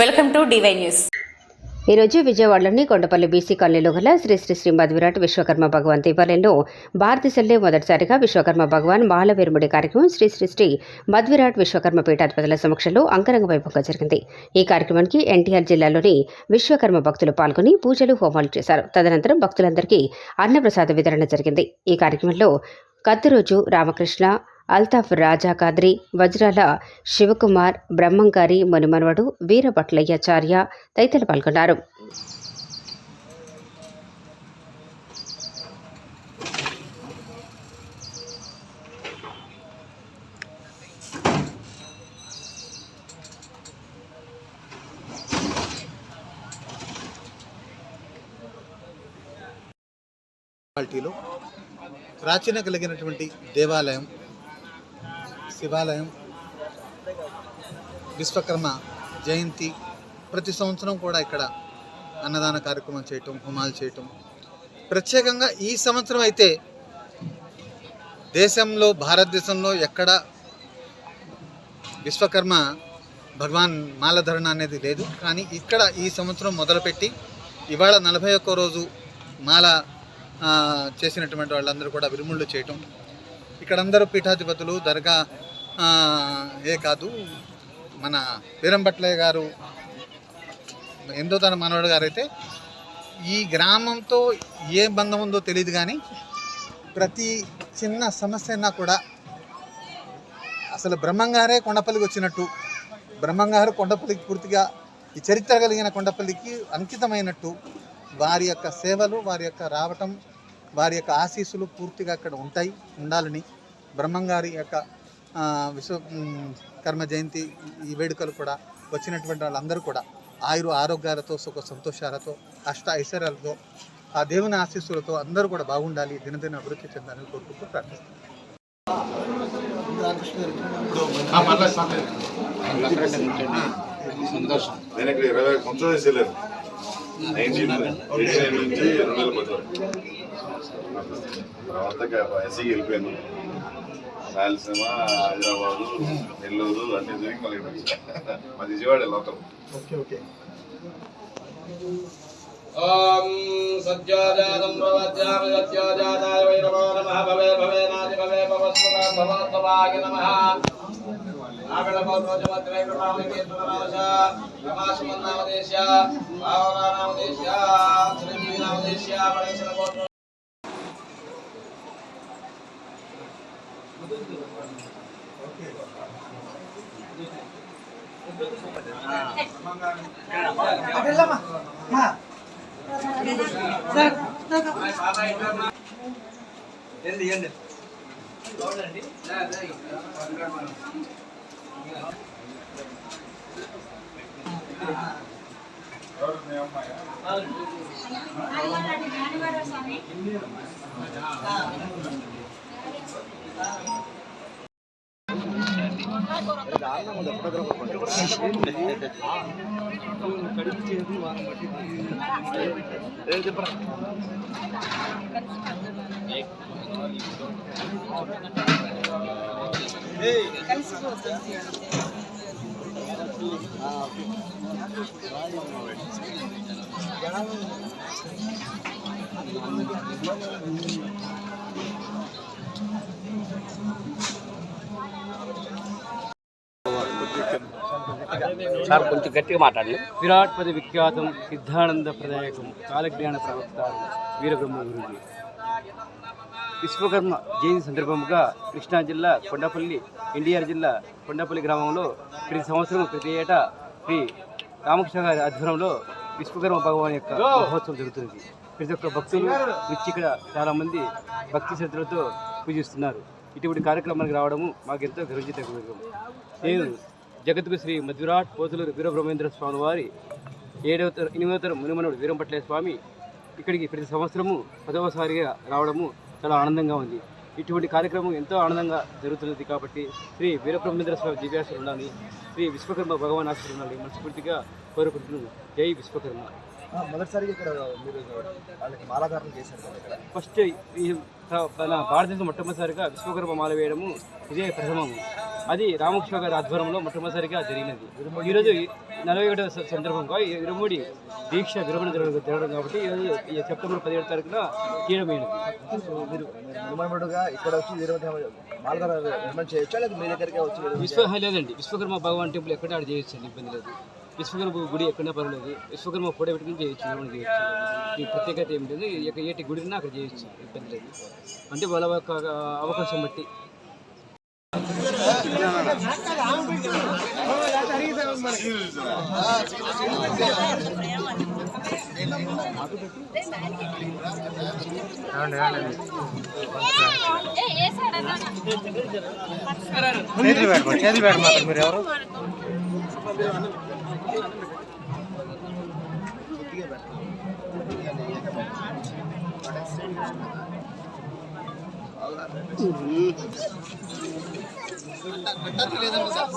Welcome to DY news. ఈరోజు విజయవాడలోని Kondapalli BC కాలనీలో గల శ్రీ శ్రీ శ్రీ మధ్విరాట్ విశ్వకర్మ భగవాన్ దేవాలయంలో భారతదేశంలో మొదటిసారిగా విశ్వకర్మ భగవాన్ మహాలవీరుముడి కార్యక్రమం శ్రీ శ్రీ శ్రీ మధ్విరాట్ విశ్వకర్మ పీఠాధిపతుల సమక్షంలో అంగరంగ వైభవంగా జరిగింది. ఈ కార్యక్రమానికి ఎన్టీఆర్ జిల్లాలోని విశ్వకర్మ భక్తులు పాల్గొని పూజలు హోమాలు చేశారు. తదనంతరం భక్తులందరికీ అన్నప్రసాద వితరణ జరిగింది. ఈ కార్యక్రమంలో కత్తిరోజు రామకృష్ణ అల్తాఫ్ రాజా కాద్రి వజ్రాల శివకుమార్ బ్రహ్మంగారి మునిమనవడు వీరభట్లయ్యాచార్య తదితరులు పాల్గొన్నారు. ప్రాచీన కలిగినటువంటి దేవాలయం శివాలయం విశ్వకర్మ జయంతి ప్రతి సంవత్సరం కూడా ఇక్కడ అన్నదాన కార్యక్రమం చేయటం హోమాలు చేయటం. ప్రత్యేకంగా ఈ సంవత్సరం అయితే దేశంలో భారతదేశంలో ఎక్కడ విశ్వకర్మ భగవాన్ మాలధరణ అనేది లేదు. కానీ ఇక్కడ ఈ సంవత్సరం మొదలుపెట్టి ఇవాళ నలభై ఒక్క రోజు మాల చేసినటువంటి వాళ్ళందరూ కూడా విరుముళ్ళు చేయటం ఇక్కడ అందరూ పీఠాధిపతులు దర్గా ఏ కాదు మన వీరంభట్లయ్య గారు ఎందో తన మనవడు గారు అయితే ఈ గ్రామంతో ఏ బంధం ఉందో తెలియదు కానీ ప్రతి చిన్న సమస్య అయినా కూడా అసలు బ్రహ్మంగారే కొండపల్లికి వచ్చినట్టు బ్రహ్మంగారు కొండపల్లికి పూర్తిగా ఈ చరిత్ర కలిగిన కొండపల్లికి అంకితమైనట్టు వారి యొక్క సేవలు వారి యొక్క రావటం వారి యొక్క ఆశీస్సులు పూర్తిగా అక్కడ ఉంటాయి ఉండాలని బ్రహ్మంగారి యొక్క ఆ, విశ్వ మ్, కర్మ జయంతి ఈ వేడుకలు కూడా వచ్చినటువంటి వాళ్ళందరూ కూడా ఆయురు ఆరోగ్యాలతో సుఖ సంతోషాలతో అష్ట ఐశ్వర్యాలతో ఆ దేవుని ఆశీస్సులతో అందరూ కూడా బాగుండాలి దినదిన అభివృద్ధి చెందాలని కోరుకుంటూ ప్రార్థిస్తాను నేను ఇక్కడ ఇరవై సంవత్సరాలు వేసేయలేదు ఎయిటీన్ నుంచి రెండు వేల పది తర్వాత ఎస్సీ వెళ్ళిపోయాను రాయలసీమ హైదరాబాదు నెల్లూరు అన్ని తిరిగి మళ్ళీ మాది విజయవాడ లోకల్ సత్యోజాతం ప్రవద్యామి సత్యోజాతాయ వై నమో నమ భవే భవే నాది భవే భవస్వ భవాత్మవాగి నమ Ini dia nih. Lo udah nih? Nah, dia. Pak Ramadhan. చెప్పరా కొంచెం గట్టిగా మాట్లాడండి. విరాట్ పది విఖ్యాతం సిద్ధానంద ప్రదాయకం కాలజ్ఞాన ప్రవక్త వీరబ్రహ్మ గురుజీ. విశ్వకర్మ జయంతి సందర్భముగా కృష్ణా జిల్లా కొండపల్లి ఎన్టీఆర్ జిల్లా కొండపల్లి గ్రామంలో ప్రతి సంవత్సరం ప్రతి ఏటా శ్రీ రామకృష్ణ గారి ఆధ్వర్యంలో విశ్వకర్మ భగవాన్ యొక్క మహోత్సవం జరుగుతుంది ప్రతి ఒక్క భక్తులు వచ్చి ఇక్కడ చాలామంది భక్తి శ్రద్ధలతో పూజిస్తున్నారు. ఇటువంటి కార్యక్రమానికి రావడము మాకెంతో గర్వించదగ్గ నేను జగద్గు శ్రీ మధ్విరాట్ పోతులూరు వీరబ్రహ్మేంద్ర స్వామి వారి ఏడవ తర ఎనిమిదవ తరం మునిమనుడు వీరంపట్ల స్వామి ఇక్కడికి ప్రతి సంవత్సరము పదవసారిగా రావడము చాలా ఆనందంగా ఉంది. ఇటువంటి కార్యక్రమం ఎంతో ఆనందంగా జరుగుతున్నది కాబట్టి శ్రీ వీరబ్రహ్మేంద్ర స్వామి దివ్యాసులు ఉండాలి శ్రీ విశ్వకర్మ భగవాన్ ఆశీస్సులు ఉండాలి మనస్ఫూర్తిగా కోరుకుంటున్నాను. జై విశ్వకర్మ. మొదటిసారిగా ఇక్కడ మీరు వాళ్ళకి మాలాధారణ చేశారు ఫస్ట్ ఈ మన భారతదేశం మొట్టమొదటిసారిగా విశ్వకర్మ మాల వేయడము ఇదే ప్రథమము. అది రామకృష్ణ గారి ఆధ్వర్యంలో మొట్టమొదటిసారిగా జరిగినది. ఈరోజు నలభై ఒకటవ సందర్భంగా ఇరుముడి దీక్ష విరమణ జరగ- జరగడం కాబట్టి ఈరోజు ఈ సెప్టెంబర్ పదిహేడు తారీఖున సో మీరు ఇక్కడ వచ్చి మాలధార నిర్మాణం చేయొచ్చా? లేదా మీ దగ్గరికి వచ్చి విశ్వ లేదండి. విశ్వకర్మ భగవాన్ టెంపుల్ ఎక్కడ ఆడ చేయొచ్చు అండి? ఇబ్బంది లేదు. విశ్వకర్మ గుడి ఎక్కడైనా పర్వాలేదు. విశ్వకర్మ ఫోటో పెట్టుకుని చేయొచ్చు నిర్మాణం చేయొచ్చు. ఈ ప్రత్యేకత ఏమి లేదు ఎక్క- ఏటి గుడినా అక్కడ చేయొచ్చు. ఇబ్బంది లేదు. అంటే వాళ్ళ అవకాశం బట్టి చేతులు పెట్టుకోండి చేతులు పెట్టమాకండి మీరు ఎవరు Mm-hmm. సార్.